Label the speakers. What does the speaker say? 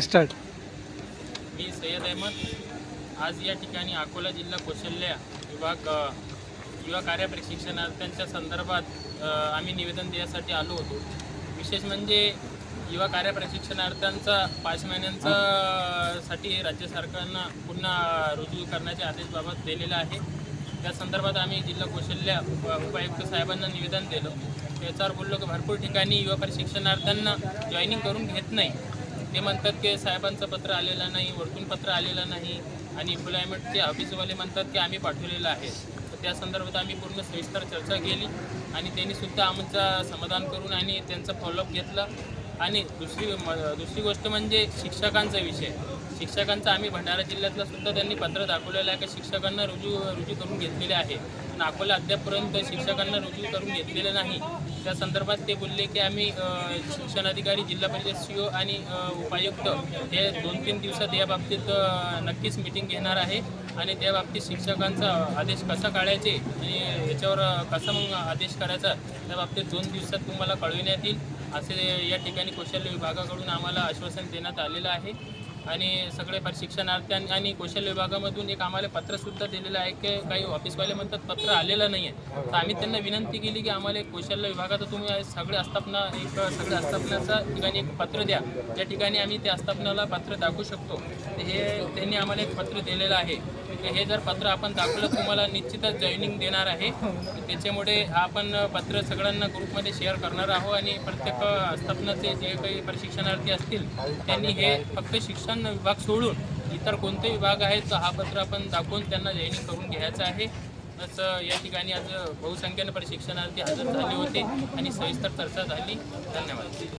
Speaker 1: Start.
Speaker 2: मी सय्यद अहमद. आज या ठिकाणी अकोला जिल्हा कौशल्य विभाग युवा कार्य प्रशिक्षणार्थ्यांच्या संदर्भात आम्ही निवेदन देण्यासाठी आलो होतो. विशेष म्हणजे युवा कार्य प्रशिक्षणार्थ्यांचा पाच महिन्यांचा साठी राज्य सरकारनं पुन्हा रुजू करण्याचे आदेशबाबत दिलेला आहे. त्या संदर्भात आम्ही जिल्हा कौशल्य उपायुक्त साहेबांना निवेदन दिलं. त्याच्यावर बोललो की भरपूर ठिकाणी युवा प्रशिक्षणार्थ्यांना जॉईनिंग करून घेत नाही. ते म्हणतात की साहेबांचं पत्र आलेलं नाही वरतून पत्र आलेलं नाही आणि एम्प्लॉयमेंटचे ऑफिसवाले म्हणतात की आम्ही पाठवलेलं आहे. तर त्या संदर्भात आम्ही पूर्ण सविस्तर चर्चा केली आणि त्यांनी सुद्धा आमचा समाधान करून आणि त्यांचं फॉलोअप घेतलं. आणि दुसरी म दुसरी गोष्ट म्हणजे शिक्षकांचा विषय. शिक्षकांचा आम्ही भंडारा जिल्ह्यातला सुद्धा त्यांनी पत्र दाखवलेलं आहे का शिक्षकांना रुजू रुजू करून घेतलेले आहे. पण अकोला अद्यापपर्यंत शिक्षकांना रुजू करून घेतलेलं नाही. त्या संदर्भात ते बोलले की आम्ही शिक्षणाधिकारी जिल्हा परिषद सी आणि उपायुक्त हे दोन तीन दिवसात या बाबतीत नक्कीच मिटिंग घेणार आहे. आणि त्या बाबतीत शिक्षकांचा आदेश कसा काढायचे आणि याच्यावर कसा मग आदेश करायचा त्या बाबतीत दोन दिवसात तुम्हाला कळविण्यात येईल. असे या ठिकाणी कौशल्य विभागाकडून आम्हाला आश्वासन देण्यात आलेलं आहे. आणि सगळे प्रशिक्षणार्थी आणि कौशल्य विभागामधून एक आम्हाला पत्रसुद्धा दिलेलं आहे की काही ऑफिसवाले म्हणतात पत्र आलेलं नाही आहे तर आम्ही त्यांना विनंती केली की आम्हाला एक कौशल्य विभागाचं तुम्ही सगळे आस्थापना एक सगळे आस्थापनाचा ठिकाणी एक पत्र द्या. त्या ठिकाणी आम्ही त्या आस्थापनाला पत्र दाखवू शकतो. हे त्यांनी आम्हाला एक पत्र दिलेलं आहे. हे जर पत्र आपण दाखवलं तुम्हाला निश्चितच जॉईनिंग देणार आहे. त्याच्यामुळे आपण पत्र सगळ्यांना ग्रुपमध्ये शेअर करणार आहोत आणि प्रत्येक आस्थापनाचे जे काही प्रशिक्षणार्थी असतील त्यांनी हे फक्त शिक्षण विभाग सोडून इतर कोणते विभाग आहेत हा पत्र आपण दाखवून त्यांना जॉईनिंग करून घ्यायचं आहे. असं या ठिकाणी आज बहुसंख्येने प्रशिक्षणार्थी हजर झाले होते आणि सविस्तर चर्चा झाली. धन्यवाद.